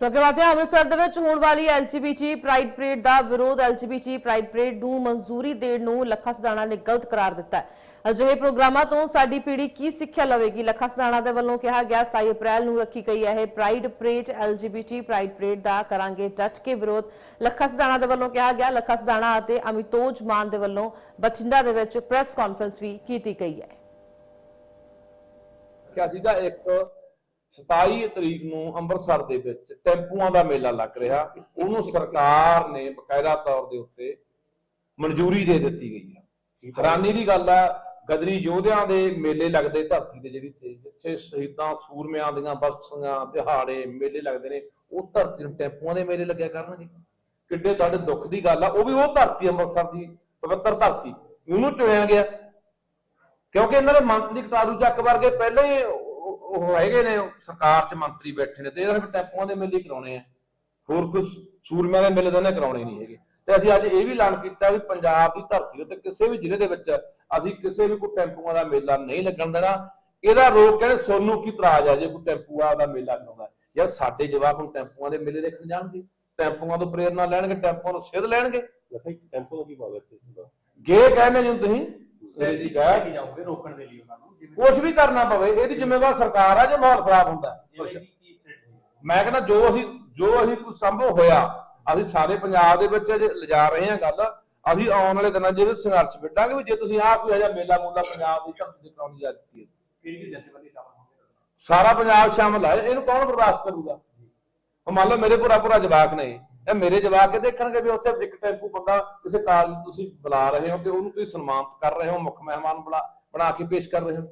ਸੋ ਅੰਮ੍ਰਿਤਸਰ ਦੇ ਵਿੱਚ ਹੋਣ ਵਾਲੀ ਐਲਜੀਬੀਟੀ ਪ੍ਰਾਈਡ ਪਰੇਡ ਦਾ ਵਿਰੋਧ ਐਲਜੀਬੀਟੀ ਪ੍ਰਾਈਡ ਪਰੇਡ ਨੂੰ ਮਨਜ਼ੂਰੀ ਦੇਣ ਨੂੰ ਲੱਖਾ ਸਦਾਣਾ ਨੇ ਗਲਤ ਕਰਾਰ ਦਿੱਤਾ ਹੈ। ਅਜਿਹੇ ਪ੍ਰੋਗਰਾਮਾਂ ਤੋਂ ਸਾਡੀ ਪੀੜ੍ਹੀ ਕੀ ਸਿੱਖਿਆ ਲਵੇਗੀ? ਲੱਖਾ ਸਦਾਣਾ ਦੇ ਵੱਲੋਂ ਕਿਹਾ ਗਿਆ 27 ਅਪ੍ਰੈਲ ਨੂੰ ਰੱਖੀ ਗਈ ਹੈ ਇਹ pride parade, LGBT pride parade ਦਾ ਕਰਾਂਗੇ ਡਟ ਕੇ ਵਿਰੋਧ। ਲੱਖਾ ਸਦਾਣਾ ਦੇ ਵੱਲੋਂ ਕਿਹਾ ਗਿਆ, ਲੱਖਾ ਸਦਾਣਾ ਅਤੇ ਅਮਿਤੋਜ ਮਾਨ ਦੇ ਵੱਲੋਂ ਬਠਿੰਡਾ ਦੇ ਵਿੱਚ ਪ੍ਰੈਸ ਕਾਨਫਰੰਸ ਵੀ ਕੀਤੀ ਗਈ ਹੈ। ਕਿਹਾ ਸੀਗਾ? ਇੱਕ 27 ਤਰੀਕ ਨੂੰ ਅੰਮ੍ਰਿਤਸਰ ਦੇ ਵਿੱਚ ਟੈਂਪੂਆਂ ਦਾ ਮੇਲਾ ਲੱਗ ਰਿਹਾ। ਉਹਨੂੰ ਸਰਕਾਰ ਨੇ ਬਕਾਇਦਾ ਤੌਰ ਦੇ ਉੱਤੇ ਮਨਜ਼ੂਰੀ ਦੇ ਦਿੱਤੀ ਗਈ ਹੈ। ਹੈਰਾਨੀ ਦੀ ਗੱਲ ਹੈ ਗਦਰੀ ਯੋਧਿਆਂ ਦੇ ਮੇਲੇ ਲੱਗਦੇ ਧਰਤੀ ਤੇ ਜਿਹੜੀ ਜਿੱਥੇ ਸ਼ਹੀਦਾਂ ਸੂਰਮਿਆਂ ਦੀਆਂ ਬਰਸੀਆਂ ਦਿਹਾੜੇ ਮੇਲੇ ਲੱਗਦੇ ਨੇ ਉਹ ਧਰਤੀ ਨੂੰ ਟੈਂਪੂਆਂ ਦੇ ਮੇਲੇ ਲੱਗਿਆ ਕਰਨਗੇ। ਕਿੱਡੇ ਤੁਹਾਡੇ ਦੁੱਖ ਦੀ ਗੱਲ ਆ ਉਹ ਵੀ ਉਹ ਧਰਤੀ ਅੰਮ੍ਰਿਤਸਰ ਦੀ ਪਵਿੱਤਰ ਧਰਤੀ। ਉਹਨੂੰ ਚੁਣਿਆ ਗਿਆ। ਕਿਉਂਕਿ ਇਹਨਾਂ ਦੇ ਮੰਤਰੀ ਕਟਾਰੂ ਚੱਕ ਵਰਗੇ ਪਹਿਲਾਂ ਹੀ ਉਹ ਹੈਗੇ ਨੇ ਸਰਕਾਰ 'ਚ ਮੰਤਰੀ ਬੈਠੇ ਨੇ ਤੇ ਇਹਨਾਂ ਨੇ ਟੈਂਪੂਆਂ ਦੇ ਮੇਲੇ ਕਰਾਉਣੇ ਆ। ਹੋਰ ਕੁਝ ਸੂਰਮਿਆਂ ਦੇ ਮੇਲੇ ਤਾਂ ਇਹਨੇ ਕਰਾਉਣੇ ਨਹੀਂ ਹੈਗੇ। ਤੇ ਅਸੀਂ ਅੱਜ ਇਹ ਵੀ ਐਲਾਨ ਕੀਤਾ ਵੀ ਪੰਜਾਬ ਦੀ ਧਰਤੀ ਉੱਤੇ ਕਿਸੇ ਵੀ ਜ਼ਿਲ੍ਹੇ ਦੇ ਵਿੱਚ ਅਸੀਂ ਕਿਸੇ ਵੀ ਕੋਈ ਟੈਂਪੂਆਂ ਦਾ ਮੇਲਾ ਨਹੀਂ ਲੱਗਣ ਦੇਣਾ। ਇਹਦਾ ਰੋਕ ਕਹਿੰਦੇ ਸੋਨੂੰ ਕੀ ਤਰਾਜ ਆ ਜੇ ਕੋਈ ਟੈਂਪੂਆਂ ਦਾ ਮੇਲਾ ਕਰਾਉਂਦਾ ਯਾਰ ਸਾਡੇ ਜਵਾਕ ਹੁਣ ਟੈਂਪੂਆਂ ਦੇ ਮੇਲੇ ਦੇਖਣ ਜਾਣਗੇ। ਟੈਂਪੂਆਂ ਤੋਂ ਪ੍ਰੇਰਨਾ ਲੈਣਗੇ ਟੈਂਪੂਆਂ ਤੋਂ ਸਿੱਧ ਲੈਣਗੇ। ਟੈਂਪੋ ਦਾ ਕੀ ਭਾਵ ਹੈ ਗੇ ਕਹਿੰਦੇ ਜੀ ਤੁਸੀਂ। ਇਹ ਜੀ ਕਹਿ ਕੀ ਜਾਓਗੇ ਰੋਕਣ ਦੇ ਲਈ ਉਹਨਾਂ ਨੂੰ ਜਿਵੇਂ ਕੁਝ ਵੀ ਕਰਨਾ ਪਵੇ ਇਹਦੀ ਜ਼ਿੰਮੇਵਾਰ ਸਰਕਾਰ ਆ ਜੇ ਮਾਹੌਲ ਖਰਾਬ ਹੁੰਦਾ। ਹੈ। ਜਿਵੇਂ ਕਿ ਕੀ ਸਟ੍ਰੈਟਜੀ ਮੈਂ ਕਹਿੰਦਾ ਜੋ ਅਸੀਂ ਜੋ ਅਸੀਂ ਕੁਝ ਸੰਭਵ ਹੋਇਆ ਅਸੀਂ ਸਾਰੇ ਪੰਜਾਬ ਦੇ ਵਿੱਚ ਜੇ ਲਿਜਾ ਰਹੇ ਹਾਂ ਗੱਲ ਅਸੀਂ ਆਉਣ ਵਾਲੇ ਦਿਨਾਂ 'ਚ ਜਿਹੜੇ ਸੰਘਰਸ਼ ਵਿੱਢਾਂਗੇ ਵੀ ਜੇ ਤੁਸੀਂ ਆਹ ਕੋਈ ਅਜਾ ਮੇਲਾ ਮੂਲਾ ਪੰਜਾਬ ਦੀ ਧਰਤੀ ਤੇ ਕਰਾਉਣ ਦੀ ਜਾ ਦਿੱਤੀ ਹੈ। ਕਿਹੜੀ ਕਿਹੜੀ ਜਥੇਬੰਦੀ ਸ਼ਾਮਲ ਹੋਣਗੇ ਸਾਰਾ ਪੰਜਾਬ ਸ਼ਾਮਲ ਹੈ ਇਹਨੂੰ ਕੌਣ ਬਰਦਾਸ਼ਤ ਕਰੂਗਾ? ਉਹ ਮੰਨ ਲਓ ਮੇਰੇ ਪੂਰਾ ਪੂਰਾ ਜਵਾਕ ਨੇ। ਇਹ ਮੇਰੇ ਜਵਾਕ ਕੇ ਦੇਖਣਗੇ ਵੀ ਉੱਥੇ ਇੱਕ ਟੈਂਪੂ ਬੰਦਾ ਕਿਸੇ ਕਾਲਜ ਤੁਸੀਂ ਬੁਲਾ ਰਹੇ ਹੋ ਤੇ ਉਹਨੂੰ ਤੁਸੀਂ ਸਨਮਾਨਿਤ ਕਰ ਰਹੇ ਹੋ, ਮੁੱਖ ਮਹਿਮਾਨ ਬਣਾ ਬਣਾ ਕੇ ਪੇਸ਼ ਕਰ ਰਹੇ ਹੋ।